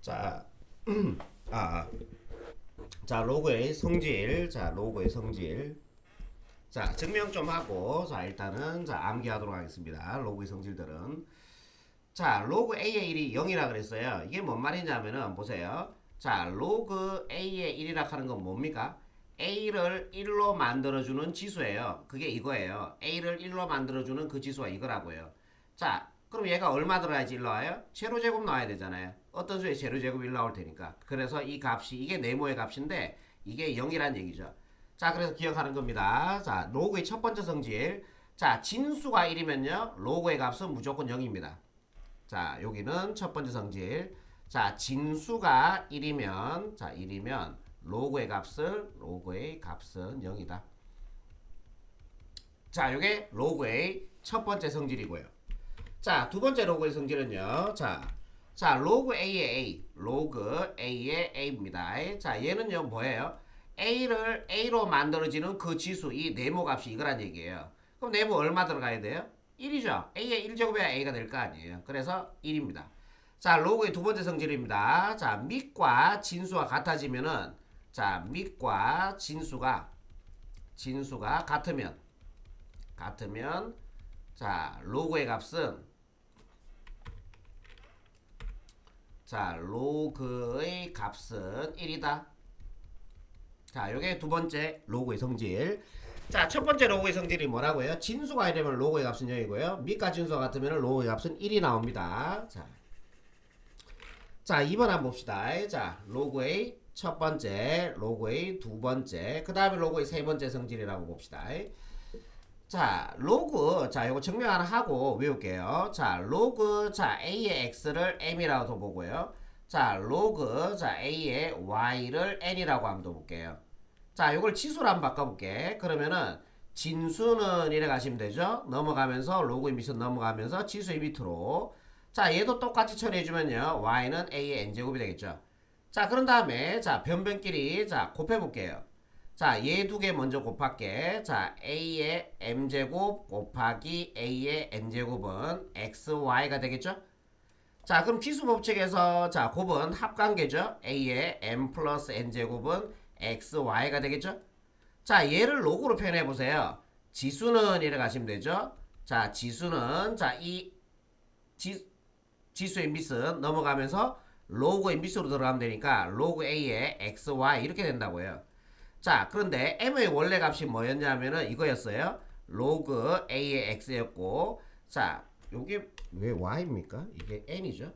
자, 아, 자 로그의 성질, 자 로그의 성질. 자 증명 좀 하고, 자 일단은 자 암기하도록 하겠습니다. 로그의 성질들은. 자 로그 a의 1이 0이라 그랬어요. 이게 뭔 말이냐면은 보세요. 자 로그 a의 1이라 하는 건 뭡니까? a를 1로 만들어주는 지수예요. 그게 이거예요. a를 1로 만들어주는 그 지수가 이거라고요. 자 그럼 얘가 얼마 들어야지 1 나와요? 제로제곱 나와야 되잖아요. 어떤 수에 제로 제곱 1 나올 테니까. 그래서 이 값이 이게 네모의 값인데 이게 0이란 얘기죠. 자 그래서 기억하는 겁니다. 자 로그의 첫 번째 성질. 자 진수가 1이면요. 로그의 값은 무조건 0입니다. 자 여기는 첫 번째 성질. 자 진수가 1이면 자 1이면 로그의 값은 로그의 값은 0이다. 자 요게 로그의 첫 번째 성질이고요. 자, 두 번째 로그의 성질은요. 자, 자, 로그 A의 A, 로그 A의 A입니다. 자, 얘는요, 뭐예요? A를 A로 만들어지는 그 지수, 이 네모 값이 이거란 얘기예요. 그럼 네모 얼마 들어가야 돼요? 1이죠. A의 1제곱이야 A가 될 거 아니에요. 그래서 1입니다. 자, 로그의 두 번째 성질입니다. 자, 밑과 진수가 같아지면은, 자, 밑과 진수가, 진수가 같으면, 같으면, 자, 로그의 값은 자, 로그의 값은 1이다. 자, 요게 두 번째 로그의 성질. 자, 첫 번째 로그의 성질이 뭐라고요? 진수가 이러면 로그의 값은 0이고요. 밑과 진수가 같으면 로그의 값은 1이 나옵니다. 자. 자, 2번 한번 봅시다. 자, 로그의 첫 번째, 로그의 두 번째, 그 다음에 로그의 세 번째 성질이라고 봅시다. 자, 로그, 자, 요거 증명 하나 하고 외울게요. 자, 로그, 자, A의 X를 M이라고 보고요. 자, 로그, 자, A의 Y를 N이라고 한번 둬볼게요. 자, 요걸 지수로 한번 바꿔볼게. 그러면은, 진수는 이래 가시면 되죠? 넘어가면서, 로그의 밑으로 넘어가면서, 지수의 밑으로. 자, 얘도 똑같이 처리해주면요. Y는 A의 N제곱이 되겠죠? 자, 그런 다음에, 자, 변변끼리, 자, 곱해볼게요. 자, 얘 두 개 먼저 곱할게. 자, a의 m제곱 곱하기 a의 n제곱은 xy가 되겠죠? 자, 그럼 지수 법칙에서 자, 곱은 합관계죠? a의 m 플러스 n제곱은 xy가 되겠죠? 자, 얘를 로그로 표현해 보세요. 지수는 이래 가시면 되죠? 자, 지수는 자, 이 지, 지수의 밑은 넘어가면서 로그의 밑으로 들어가면 되니까 로그 a의 xy 이렇게 된다고요. 자, 그런데 m의 원래 값이 뭐였냐면은 이거였어요. 로그 a의 x였고, 자, 요게 왜 y입니까? 이게 n이죠.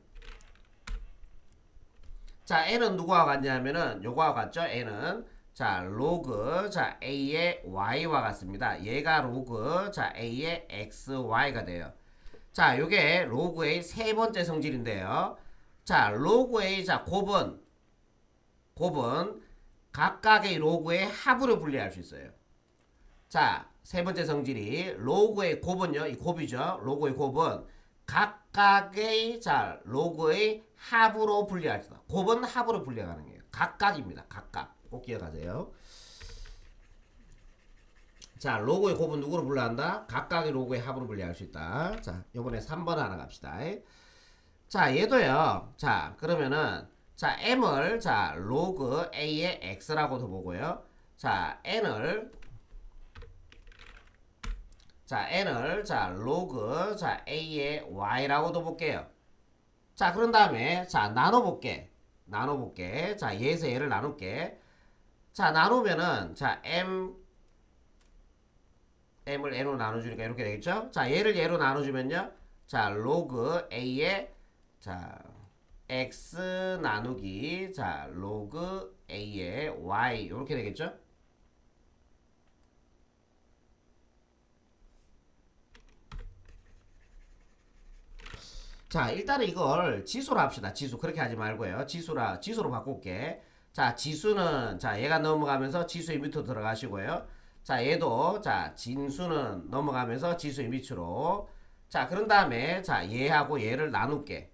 자, n은 누구와 같냐면은 요거와 같죠? n은 자, 로그 자 a의 y와 같습니다. 얘가 로그 자 a의 xy가 돼요. 자, 요게 로그의 세 번째 성질인데요. 자, 로그의 자 곱은 곱은 각각의 로그의 합으로 분리할 수 있어요. 자, 세 번째 성질이 로그의 곱은요. 이 곱이죠. 로그의 곱은 각각의 자, 로그의 합으로 분리할 수 있다. 곱은 합으로 분리가 가능해요. 각각입니다. 각각. 꼭 기억하세요. 자, 로고의 곱은 누구로 분류한다? 각각의 로고의 합으로 분류할 수 있다. 자, 요번에 3번 하나 갑시다. 자, 얘도요. 자, 그러면은 자, m을 자, 로그 a의 x라고도 보고요. 자, n을 자, n을 자, 로그 자, a의 y라고도 볼게요. 자, 그런 다음에 자, 나눠 볼게. 나눠 볼게. 자, 얘에서 얘를 나눌게. 자, 나누면은 자, m m을 n으로 나눠 주니까 이렇게 되겠죠? 자, 얘를 얘로 나눠 주면요. 자, 로그 a의 자, x 나누기 자 로그 a의 y 이렇게 되겠죠? 자 일단은 이걸 지수로 합시다. 지수. 그렇게 하지 말고요. 지수라 지수로 바꿀게. 자 지수는 자 얘가 넘어가면서 지수의 밑으로 들어가시고요. 자 얘도 자 진수는 넘어가면서 지수의 밑으로. 자 그런 다음에 자 얘하고 얘를 나눌게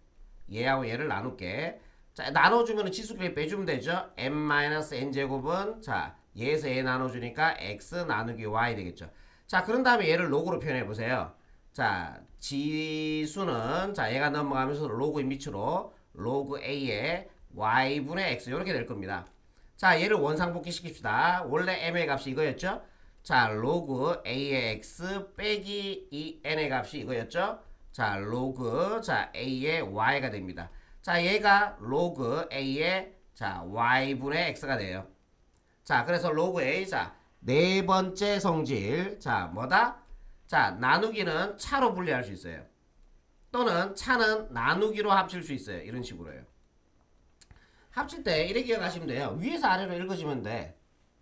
얘하고 얘를 나눌게. 자, 나눠주면 지수끼리 빼주면 되죠. m-n제곱은 자, 얘에서 얘 나눠주니까 x 나누기 y 되겠죠. 자, 그런 다음에 얘를 로그로 표현해 보세요. 자, 지수는 자, 얘가 넘어가면서 로그의 밑으로 로그 a의 y분의 x 이렇게 될 겁니다. 자 얘를 원상복귀 시킵시다. 원래 m의 값이 이거였죠? 자 로그 a의 x 빼기 이 n의 값이 이거였죠? 자 로그 자 a의 y가 됩니다. 자 얘가 로그 a의 자 y분의 x가 돼요. 자 그래서 로그 a 자 네 번째 성질 자 뭐다? 자 나누기는 차로 분리할 수 있어요. 또는 차는 나누기로 합칠 수 있어요. 이런 식으로요. 합칠 때 이렇게 기억하시면 돼요. 위에서 아래로 읽어주면 돼.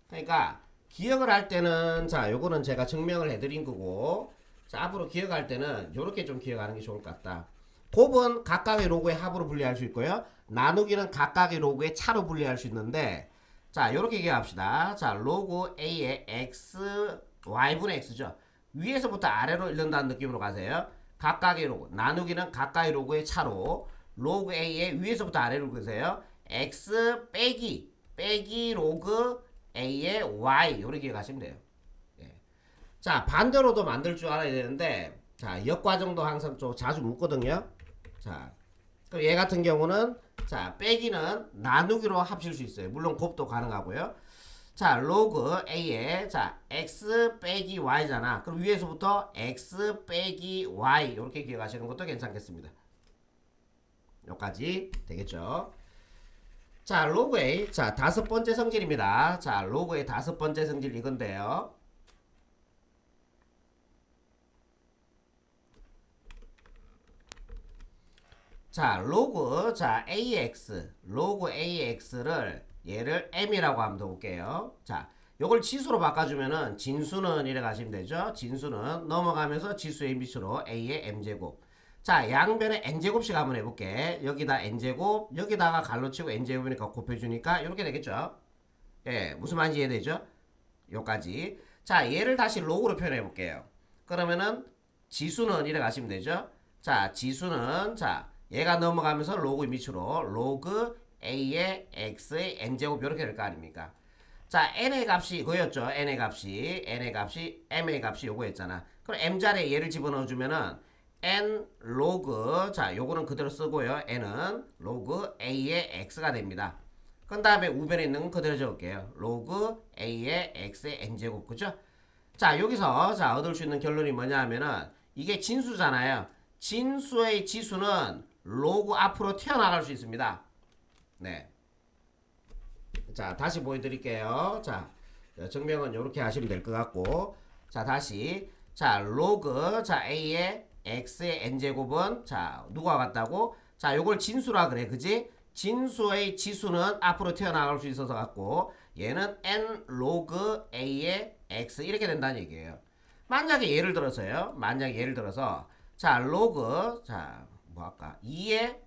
그러니까 기억을 할 때는 자 요거는 제가 증명을 해드린 거고 자 앞으로 기억할 때는 요렇게 좀 기억하는 게 좋을 것 같다. 곱은 각각의 로그의 합으로 분리할 수 있고요. 나누기는 각각의 로그의 차로 분리할 수 있는데 자 요렇게 기억합시다. 자 로그 a의 x y분의 x죠. 위에서부터 아래로 읽는다는 느낌으로 가세요. 각각의 로그 나누기는 각각의 로그의 차로 로그 a의 위에서부터 아래로 읽으세요. x 빼기 빼기 로그 a의 y 이렇게 기억하시면 돼요. 예. 자 반대로도 만들 줄 알아야 되는데 자 역과정도 항상 좀 자주 묻거든요. 자 그럼 얘 같은 경우는 자 빼기는 나누기로 합칠 수 있어요. 물론 곱도 가능하고요. 자 로그 a의 자 x 빼기 y잖아. 그럼 위에서부터 x 빼기 y 이렇게 기억하시는 것도 괜찮겠습니다. 여기까지 되겠죠? 자, 로그의 자, 다섯 번째 성질입니다. 자, 로그의 다섯 번째 성질 이건데요. 자, 로그 자, AX, 로그 AX를 얘를 M이라고 한번 볼게요. 자, 요걸 지수로 바꿔주면은 진수는 이래 가시면 되죠. 진수는 넘어가면서 지수의 밑으로 A의 M제곱. 자, 양변에 n제곱씩 한번 해볼게. 여기다 n제곱, 여기다가 갈로 치고 n제곱이니까 곱해주니까 이렇게 되겠죠? 예, 무슨 말인지 이해되죠? 요까지. 자, 얘를 다시 로그로 표현해 볼게요. 그러면은 지수는 이래 가시면 되죠? 자, 지수는 자, 얘가 넘어가면서 로그 밑으로 로그 a의 x의 n제곱 이렇게 될 거 아닙니까? 자, n의 값이 이거였죠. n의 값이 n의 값이 m의 값이 요거였잖아. 그럼 m 자리에 얘를 집어넣어 주면은 n 로그 자 요거는 그대로 쓰고요 n은 로그 a의 x가 됩니다 그 다음에 우변에 있는 건 그대로 적을게요 로그 a의 x의 n제곱 그죠 자 여기서 자 얻을 수 있는 결론이 뭐냐 하면은 이게 진수잖아요 진수의 지수는 로그 앞으로 튀어나갈 수 있습니다 네 자 다시 보여드릴게요 자 증명은 이렇게 하시면 될 것 같고 자 다시 자 로그 자 a의 x의 n제곱은 자 누가 같다고? 자 요걸 진수라 그래 그지? 진수의 지수는 앞으로 튀어나갈 수 있어서 갖고 얘는 n 로그 a의 x 이렇게 된다는 얘기예요. 만약에 예를 들어서요. 만약에 예를 들어서 자 로그 자 뭐 할까? 2의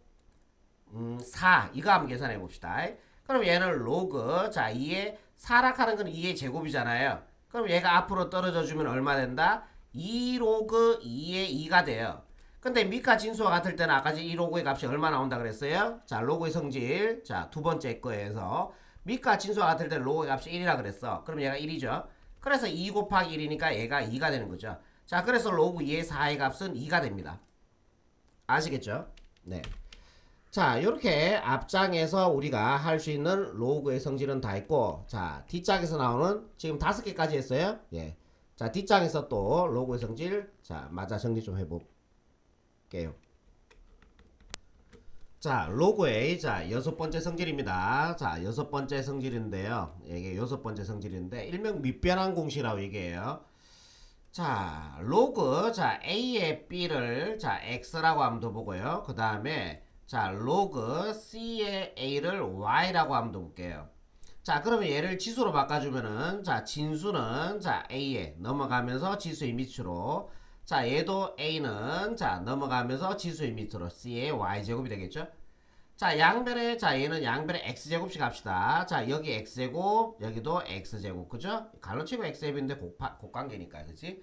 음, 4 이거 한번 계산해 봅시다. 그럼 얘는 로그 자 2의 4라 하는 건 2의 제곱이잖아요. 그럼 얘가 앞으로 떨어져 주면 얼마 된다? 2 로그 2의 2가 돼요. 근데 미카 진수와 같을 때는 아까 2 로그의 값이 얼마 나온다 그랬어요? 자, 로그의 성질. 자, 두 번째 거에서 미카 진수와 같을 때는 로그의 값이 1이라 그랬어. 그럼 얘가 1이죠. 그래서 2 곱하기 1이니까 얘가 2가 되는 거죠. 자, 그래서 로그 2의 4의 값은 2가 됩니다. 아시겠죠? 네. 자, 이렇게 앞장에서 우리가 할 수 있는 로그의 성질은 다 있고, 자, 뒷장에서 나오는 지금 다섯 개까지 했어요. 예. 자, 뒷장에서 또 로고의 성질. 자, 맞아 정리 좀 해볼게요. 자, 로고의 자, 여섯 번째 성질입니다. 자, 여섯 번째 성질인데요. 이게 여섯 번째 성질인데 일명 밑변환 공식이라고 얘기해요. 자, 로그 자, A의 B를 자, X라고 한번 더 보고요. 그 다음에 자, 로그 C의 A를 Y라고 한번 더 볼게요. 자 그러면 얘를 지수로 바꿔주면은 자 진수는 자 a에 넘어가면서 지수의 밑으로 자 얘도 a는 자 넘어가면서 지수의 밑으로 c의 y제곱이 되겠죠 자 양변에 자 얘는 양변에 x제곱씩 합시다 자 여기 x제곱 여기도 x제곱 그죠 갈로치고 x제곱인데 곱하, 곱관계니까 그치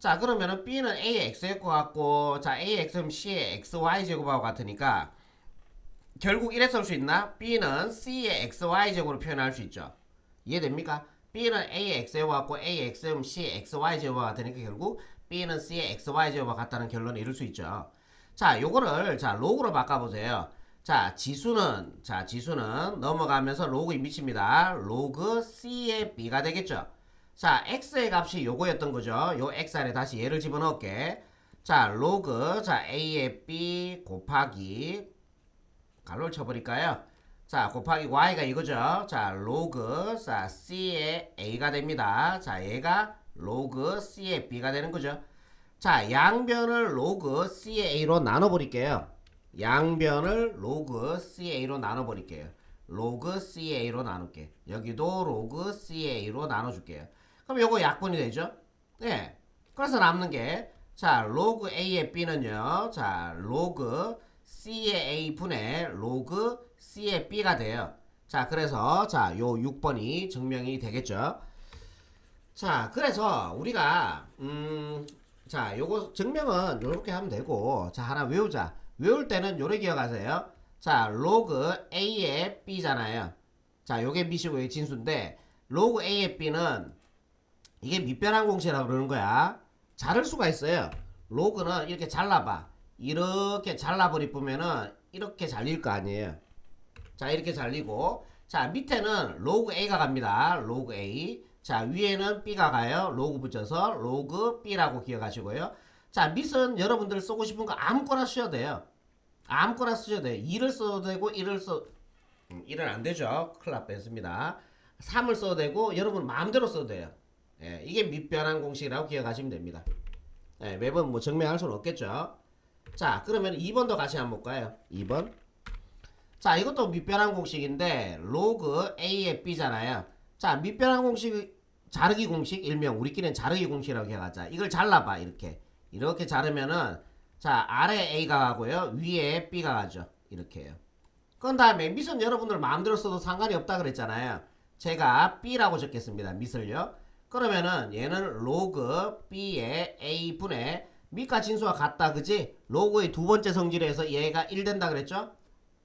자 그러면은 b는 a의 x일 것 같고 자 a의 x면 c의 xy제곱하고 같으니까 결국 이래 쓸수 있나? B는 C의 XY제곱으로 표현할 수 있죠. 이해됩니까? B는 A의 X제곱과 같고 A의 X제곱은 C의 XY제곱과 같으니까 결국 B는 C의 XY제곱과 같다는 결론을 이룰 수 있죠. 자, 요거를 자 로그로 바꿔보세요. 자, 지수는 자, 지수는 넘어가면서 로그에 미칩니다. 로그 C의 B가 되겠죠. 자, X의 값이 요거였던 거죠. 요 X 안에 다시 얘를 집어넣을게. 자, 로그 자, A의 B 곱하기 갈로를 쳐버릴까요? 자, 곱하기 Y가 이거죠. 자, 로그 자, C의 A가 됩니다. 자, 얘가 로그 C의 B가 되는 거죠. 자, 양변을 로그 C의 A로 나눠버릴게요. 양변을 로그 CA로 나눠버릴게요. 로그 CA로 나눌게. 여기도 로그 CA로 나눠줄게요. 그럼 요거 약분이 되죠? 네. 그래서 남는 게, 자, 로그 A의 B는요, 자, 로그 C의 A 분의 로그 C의 B가 돼요. 자, 그래서, 자, 요 6번이 증명이 되겠죠? 자, 그래서 우리가, 음, 자, 요거 증명은 요렇게 하면 되고, 자, 하나 외우자. 외울 때는 요래 기억하세요. 자, 로그 A의 B잖아요. 자, 요게 미시고의 진수인데, 로그 A의 B는 이게 밑변환 공식이라고 그러는 거야. 자를 수가 있어요. 로그는 이렇게 잘라봐. 이렇게 잘라버리면은 이렇게 잘릴 거 아니에요. 자, 이렇게 잘리고, 자, 밑에는 로그 A가 갑니다. 로그 A. 자, 위에는 B가 가요. 로그 붙여서 로그 B라고 기억하시고요. 자, 밑은 여러분들 쓰고 싶은 거 아무거나 쓰셔도 돼요. 아무거나 쓰셔도 돼요. 2를 써도 되고 1을 써 음, 1은 안 되죠. 큰일 날 뻔했습니다. 3을 써도 되고 여러분 마음대로 써도 돼요. 예, 이게 밑변환 공식이라고 기억하시면 됩니다. 예, 매번 뭐 증명할 수는 없겠죠. 자, 그러면 2번도 같이 한번 볼까요? 2번. 자, 이것도 밑변환 공식인데 로그 A의 B잖아요. 자, 밑변환 공식 자르기 공식 일명 우리끼리는 자르기 공식이라고 기억하자. 이걸 잘라봐 이렇게. 이렇게 자르면은 자 아래 A가 가고요. 위에 B가 가죠. 이렇게요. 그런 다음에 밑은 여러분들 마음대로 써도 상관이 없다 그랬잖아요. 제가 B라고 적겠습니다. 밑을요. 그러면은 얘는 로그 B의 A분의 밑과 진수가 같다 그지? 로그의 두 번째 성질에서 얘가 1 된다 그랬죠?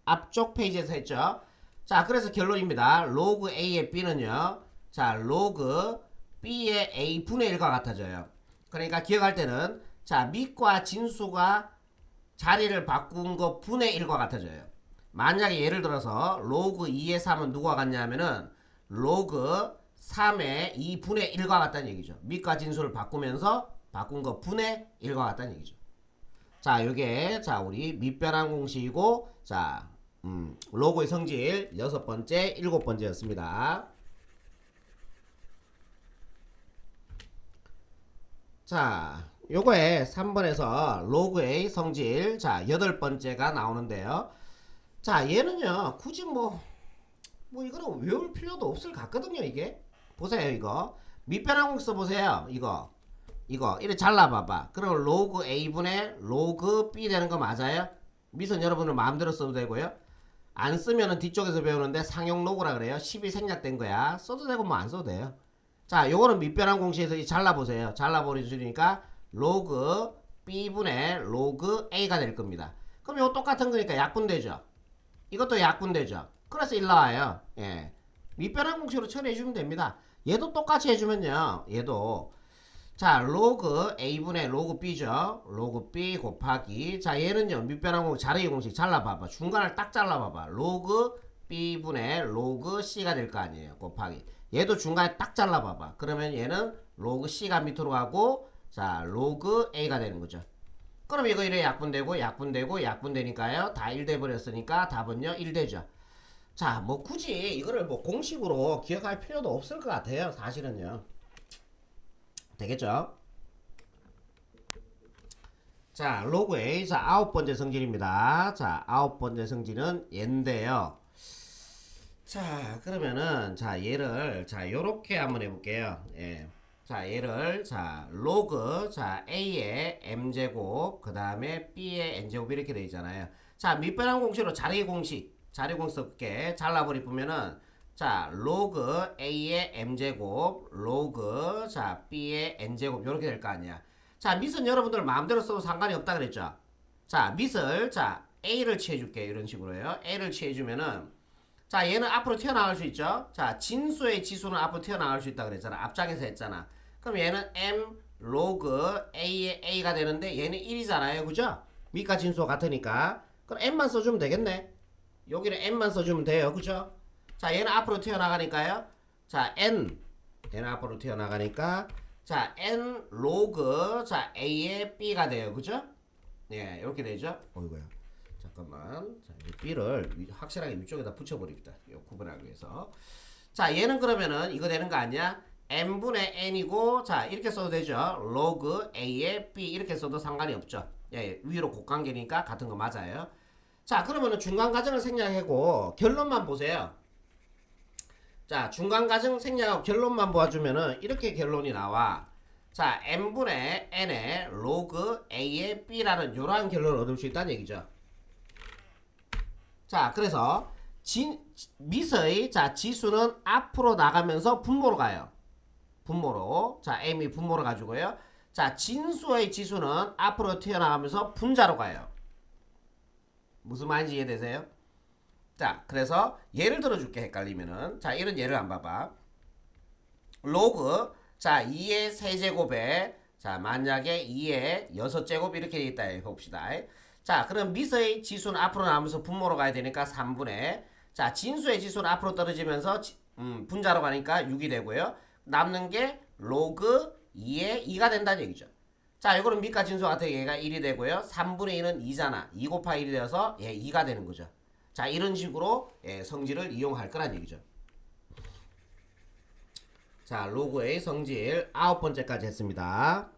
앞쪽 페이지에서 했죠? 자 그래서 결론입니다. 로그 A의 B는요. 자 로그 B의 A분의 1과 같아져요. 그러니까 기억할 때는 자, 밑과 진수가 자리를 바꾼 거 분의 1과 같아져요. 만약에 예를 들어서 로그 2의 3은 누가 같냐면은 로그 3의 2분의 1과 같다는 얘기죠. 밑과 진수를 바꾸면서 바꾼 거 분의 1과 같다는 얘기죠. 자, 요게 자, 우리 밑변환 공식이고 자, 음, 로그의 성질 여섯 번째, 일곱 번째였습니다. 자, 요거에 3번에서 로그의 성질 자 여덟 번째가 나오는데요. 자 얘는요 굳이 뭐뭐 이거는 외울 필요도 없을 것 같거든요 이게. 보세요 이거. 밑변환 써보세요 이거. 이거 이래 잘라봐봐. 그럼 로그 A분의 로그 B 되는 거 맞아요? 미선 여러분들 마음대로 써도 되고요. 안 쓰면은 뒤쪽에서 배우는데 상용 로그라 그래요. 10이 생략된 거야. 써도 되고 뭐 안 써도 돼요. 자 요거는 밑변환 공식에서 잘라보세요. 잘라버리니까 로그 b분의 로그 a가 될 겁니다. 그럼 이거 똑같은 거니까 약분되죠. 이것도 약분되죠. 그래서 1 나와요. 예. 밑변환 공식으로 처리해주면 됩니다. 얘도 똑같이 해주면요. 얘도 자 로그 a분의 로그 b죠. 로그 b 곱하기 자 얘는요 밑변환 공식 자르기 공식 잘라봐봐. 중간을 딱 잘라봐봐. 로그 b분의 로그 c가 될 거 아니에요. 곱하기 얘도 중간에 딱 잘라봐봐. 그러면 얘는 로그 c가 밑으로 가고 자, 로그 A가 되는 거죠. 그럼 이거 이래 약분되고 약분되고 약분되니까요. 다 1 돼 버렸으니까 답은요. 1 되죠. 자, 뭐 굳이 이거를 뭐 공식으로 기억할 필요도 없을 것 같아요. 사실은요. 되겠죠? 자, 로그 A. 자, 아홉 번째 성질입니다. 자, 아홉 번째 성질은 얘인데요. 자, 그러면은, 자, 얘를, 자, 요렇게 한번 해 볼게요. 예. 자 얘를 자 로그 자 a의 m제곱 그 다음에 b의 n제곱 이렇게 되어 있잖아요. 자 밑변환 공식으로 자리 공식 자리 공식 쓸게 잘라버리 보면은 자 로그 a의 m제곱 로그 자 b의 n제곱 이렇게 될 거 아니야. 자 밑은 여러분들 마음대로 써도 상관이 없다 그랬죠? 자 밑을 자 a를 취해줄게 이런 식으로요. A를 취해주면은 자 얘는 앞으로 튀어나갈 수 있죠? 자 진수의 지수는 앞으로 튀어나갈 수 있다 그랬잖아. 앞장에서 했잖아 그럼 얘는 m 로그 a의 a가 되는데 얘는 1이잖아요. 그죠? 밑과 진수가 같으니까. 그럼 m만 써주면 되겠네. 여기는 n만 써주면 돼요. 그죠? 자, 얘는 앞으로 튀어나가니까요. 자, n. 얘는 앞으로 튀어나가니까. 자, n 로그, 자, a의 b가 돼요. 그죠? 예, 이렇게 되죠? 어이구야. 잠깐만. 자, 이 b를 위- 확실하게 위쪽에다 붙여버립니다. 요 구분하기 위해서. 자, 얘는 그러면은 이거 되는 거 아니야? N분의 n이고, 자, 이렇게 써도 되죠? 로그 a의 b 이렇게 써도 상관이 없죠. 예, 위로 곡관계니까 같은 거 맞아요. 자, 그러면은 중간 과정을 생략하고 결론만 보세요. 자, 중간 과정 생략하고 결론만 보아주면은 이렇게 결론이 나와. 자, n분의 n의 로그 a의 b라는 이러한 결론을 얻을 수 있다는 얘기죠. 자, 그래서 진, 미서의 자 지수는 앞으로 나가면서 분모로 가요. 분모로. 자, m이 분모로 가지고요. 자, 진수의 지수는 앞으로 튀어나가면서 분자로 가요. 무슨 말인지 이해되세요? 자, 그래서 예를 들어줄게 헷갈리면은 자, 이런 예를 한번 봐봐. 로그 자 2의 세제곱에 자 만약에 2의 6제곱 이렇게 돼 있다 해 봅시다. 자 그럼 미서의 지수는 앞으로 나오면서 분모로 가야 되니까 3분의 자 진수의 지수는 앞으로 떨어지면서 지- 음, 분자로 가니까 6이 되고요. 남는 게 로그 2의 2가 된다는 얘기죠. 자 이거는 밑과 진수 같은 얘가 1이 되고요. 3분의 2는 2잖아. 2 곱하기 1이 되어서 얘 2가 되는 거죠. 자 이런 식으로 예, 성질을 이용할 거란 얘기죠. 자, 로그의 성질 아홉 번째까지 했습니다.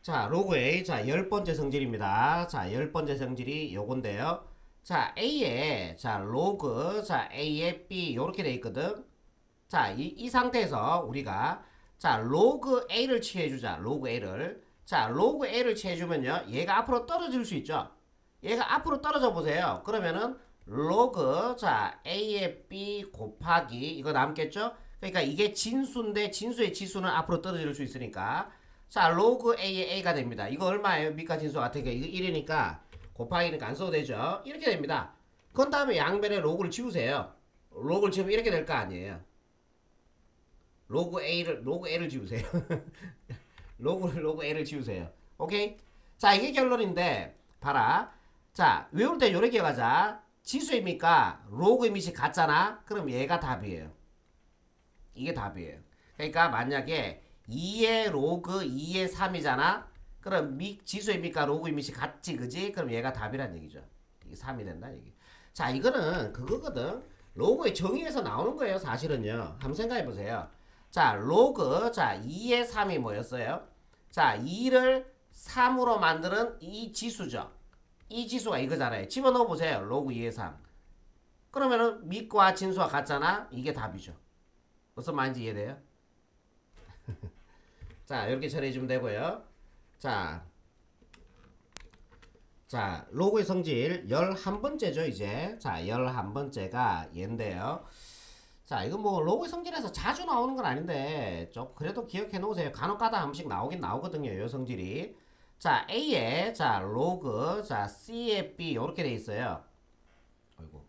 자, 로그의 자, 열 번째 성질입니다. 자, 열 번째 성질이 요건데요. 자, A에 자, 로그 자, A에 B 요렇게 돼 있거든. 자, 이, 이 상태에서 우리가 자, 로그 A를 취해 주자. 로그 A를. 자, 로그 A를 취해 주면요. 얘가 앞으로 떨어질 수 있죠. 얘가 앞으로 떨어져 보세요. 그러면은 로그 자 a의 b 곱하기 이거 남겠죠? 그러니까 이게 진수인데 진수의 지수는 앞으로 떨어질 수 있으니까 자 로그 a의 a가 됩니다. 이거 얼마예요? 밑과 진수 같으니까 이거 1이니까 곱하기니까 안 써도 되죠? 이렇게 됩니다. 그런 다음에 양변에 로그를 지우세요. 로그를 지우면 이렇게 될 거 아니에요. 로그 a를 로그 a를 지우세요. 로그를 로그 a를 지우세요. 오케이? 자 이게 결론인데 봐라. 자 외울 때 요렇게 가자. 지수입니까? 로그의 밑이 같잖아? 그럼 얘가 답이에요. 이게 답이에요. 그러니까 만약에 2의 로그 2의 3이잖아? 그럼 미, 지수입니까? 로그의 밑이 같지, 그지? 그럼 얘가 답이란 얘기죠. 이게 3이 된다, 얘기. 자, 이거는 그거거든. 로그의 정의에서 나오는 거예요, 사실은요. 한번 생각해 보세요. 자, 로그, 자, 2의 3이 뭐였어요? 자, 2를 3으로 만드는 이 지수죠. 이 지수가 이거잖아요. 집어넣어 보세요. 로그 2의 3. 그러면은 밑과 진수가 같잖아. 이게 답이죠. 무슨 말인지 이해돼요? 자, 이렇게 처리해 주면 되고요. 자, 자, 로그의 성질 11번째죠, 이제. 자, 11번째가 얘인데요. 자, 이건 뭐 로그의 성질에서 자주 나오는 건 아닌데, 좀 그래도 기억해 놓으세요. 간혹 가다 한 번씩 나오긴 나오거든요, 요 성질이. 자, A에, 자, 로그, 자, C에 B, 요렇게 돼 있어요. 아이고.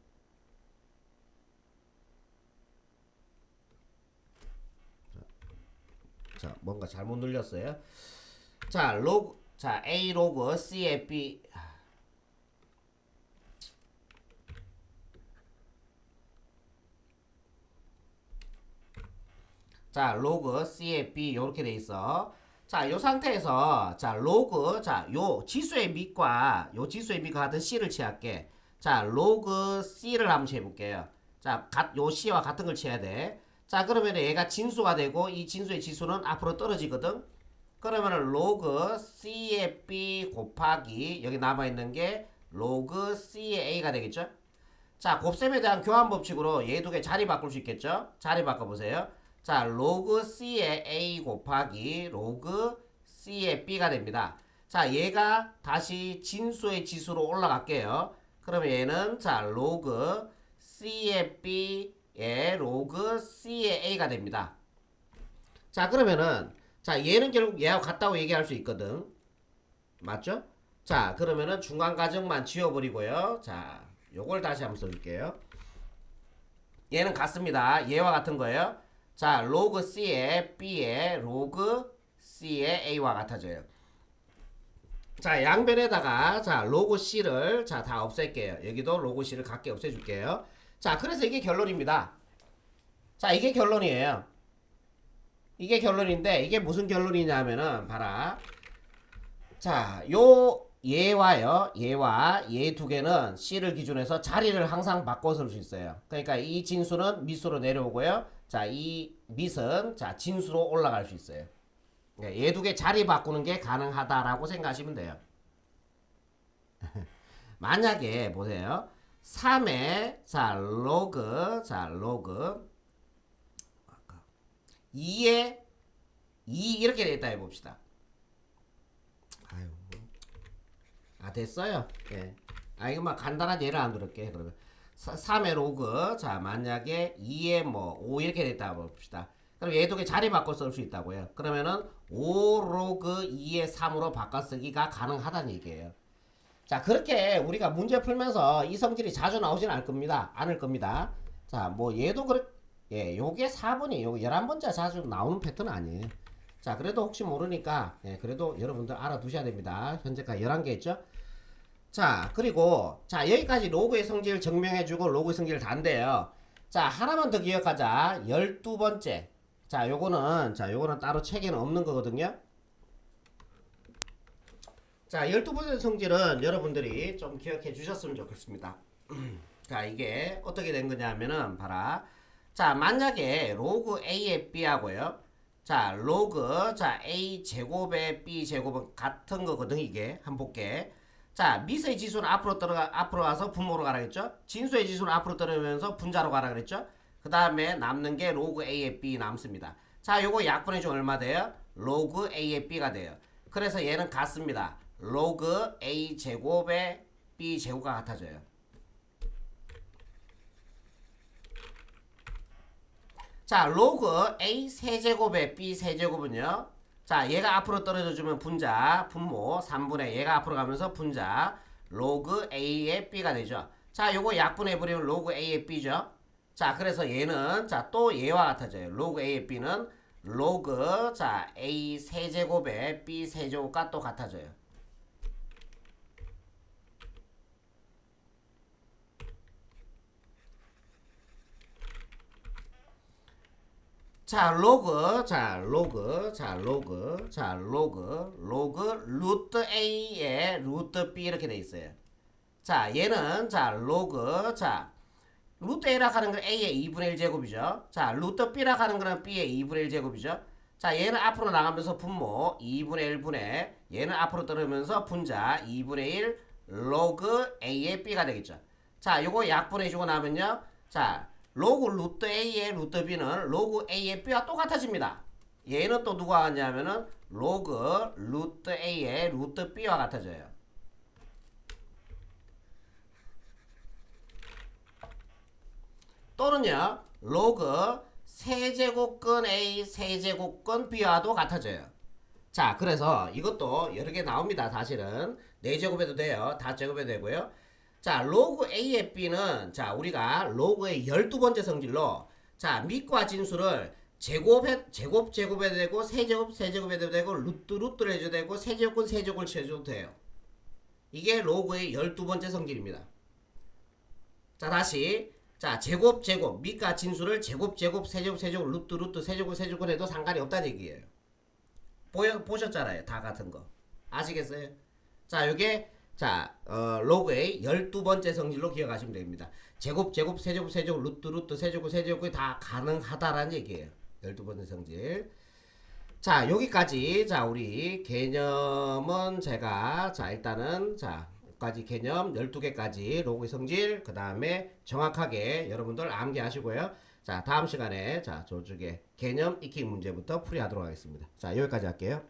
자, 뭔가 잘못 눌렸어요. 자, 로그, 자, A 로그, C에 B. 자, 로그 C에 B 요렇게 돼 있어. 자, 요 상태에서 자, 로그 자, 요 지수의 밑과 요 지수의 밑과 같은 C를 취할게. 자, 로그 C를 한번 취해 볼게요. 자, 가, 요 C와 같은 걸 취해야 돼. 자, 그러면 얘가 진수가 되고 이 진수의 지수는 앞으로 떨어지거든. 그러면은 로그 C의 B 곱하기 여기 남아 있는 게 로그 C의 A가 되겠죠? 자, 곱셈에 대한 교환 법칙으로 얘 두 개 자리 바꿀 수 있겠죠? 자리 바꿔 보세요. 자, 로그 C의 A 곱하기 로그 C의 B가 됩니다. 자, 얘가 다시 진수의 지수로 올라갈게요. 그러면 얘는 자, 로그 C의 B의 로그 C의 A가 됩니다. 자, 그러면은 자, 얘는 결국 얘하고 같다고 얘기할 수 있거든. 맞죠? 자, 그러면은 중간 과정만 지워버리고요. 자, 요걸 다시 한번 써줄게요. 얘는 같습니다. 얘와 같은 거예요. 자, 로그 C의 B의 로그 C의 A와 같아져요. 자 양변에다가 자 로고 C를 자 다 없앨게요. 여기도 로고 C를 각게 없애줄게요. 자 그래서 이게 결론입니다. 자 이게 결론이에요. 이게 결론인데 이게 무슨 결론이냐면은 봐라. 자 요 얘와요 얘와 얘 두 개는 C를 기준해서 자리를 항상 바꿔 쓸 수 있어요. 그러니까 이 진수는 밑으로 내려오고요. 자 이 밑은 자 진수로 올라갈 수 있어요. 얘두 개 자리 바꾸는 게 가능하다라고 생각하시면 돼요. 만약에 보세요. 3의 자 로그 자 로그 2에 2 이렇게 돼 있다 해 봅시다. 아유. 아 됐어요. 예. 아 이거 막 간단한 예를 안 들을게. 그러면 3의 로그 자 만약에 2에 뭐5 이렇게 됐다 봅시다. 그럼 얘두개 자리 바꿔 쓸 수 있다고요. 그러면은 5 로그 2의 3으로 바꿔 쓰기가 가능하다는 얘기예요. 자 그렇게 우리가 문제 풀면서 이 성질이 자주 나오진 않을 겁니다. 않을 겁니다. 자 뭐 얘도 그렇 예, 요게 4번이 요거 11번째 자주 나오는 패턴 아니에요. 자, 그래도 혹시 모르니까 예, 그래도 여러분들 알아두셔야 됩니다. 현재까지 11개 있죠? 자, 그리고 자, 여기까지 로그의 성질 증명해 주고 로그의 성질 단데요. 자, 하나만 더 기억하자. 12번째. 자, 요거는 자, 요거는 따로 책에는 없는 거거든요. 자, 12번째 성질은 여러분들이 좀 기억해 주셨으면 좋겠습니다. 자, 이게 어떻게 된 거냐면은 봐라. 자, 만약에 로그 A의 B하고요. 자, 로그 자 A 제곱의 B 제곱은 같은 거거든 이게 한번 볼게. 자, 미세의 지수는 앞으로 떨어가 앞으로 가서 분모로 가라 그랬죠? 진수의 지수는 앞으로 떨어지면서 분자로 가라 그랬죠? 그 다음에 남는 게 로그 A의 B 남습니다. 자, 요거 약분해 주면 얼마 돼요? 로그 A의 B가 돼요. 그래서 얘는 같습니다. 로그 A 제곱의 B 제곱과 같아져요. 자, 로그 A 세제곱에 B 세제곱은요. 자, 얘가 앞으로 떨어져 주면 분자, 분모 3분의 얘가 앞으로 가면서 분자 로그 A의 B가 되죠. 자, 요거 약분해 버리면 로그 A의 B죠. 자, 그래서 얘는 자, 또 얘와 같아져요. 로그 A의 B는 로그 자, A 세제곱에 B 세제곱과 또 같아져요. 자, 로그, 자, 로그, 자, 로그, 자, 로그, 로그, 루트 A에 루트 B 이렇게 돼 있어요. 자, 얘는, 자, 로그, 자, 루트 A라 하는 건 A의 2분의 1 제곱이죠. 자, 루트 B라 하는 거는 B의 2분의 1 제곱이죠. 자, 얘는 앞으로 나가면서 분모 2분의 1분의 얘는 앞으로 떨어지면서 분자 2분의 1 로그 A의 B가 되겠죠. 자, 요거 약분해 주고 나면요. 자, 로그 루트 A의 루트 B는 로그 A의 B와 똑같아집니다. 얘는 또 누가 같냐면은 로그 루트 A의 루트 B와 같아져요. 또는요, 로그 세제곱근 A 세제곱근 B와도 같아져요. 자, 그래서 이것도 여러 개 나옵니다. 사실은 4제곱해도 돼요. 다 제곱해도 되고요. 자, 로그 A의 B는 자, 우리가 로그의 12번째 성질로 자, 밑과 진수를 제곱해 제곱 제곱해도 되고 세제곱 세제곱해도 되고 루트 루트를 해줘도 되고 세제곱은 세제곱을 쳐줘도 돼요. 이게 로그의 12번째 성질입니다. 자, 다시 자, 제곱 제곱 밑과 진수를 제곱 제곱 세제곱 세제곱 루트 루트 세제곱 세제곱 해도 상관이 없다는 얘기예요. 보여 보셨잖아요. 다 같은 거. 아시겠어요? 자, 요게 자, 어, 로그의 12번째 성질로 기억하시면 됩니다. 제곱, 제곱, 세제곱, 세제곱, 루트, 루트, 세제곱, 세제곱이 다 가능하다라는 얘기예요. 12번째 성질. 자, 여기까지, 자, 우리 개념은 제가, 자, 일단은, 자, 까지 개념 12개까지 로그의 성질, 그 다음에 정확하게 여러분들 암기하시고요. 자, 다음 시간에, 자, 저쪽에 개념 익히 문제부터 풀이하도록 하겠습니다. 자, 여기까지 할게요.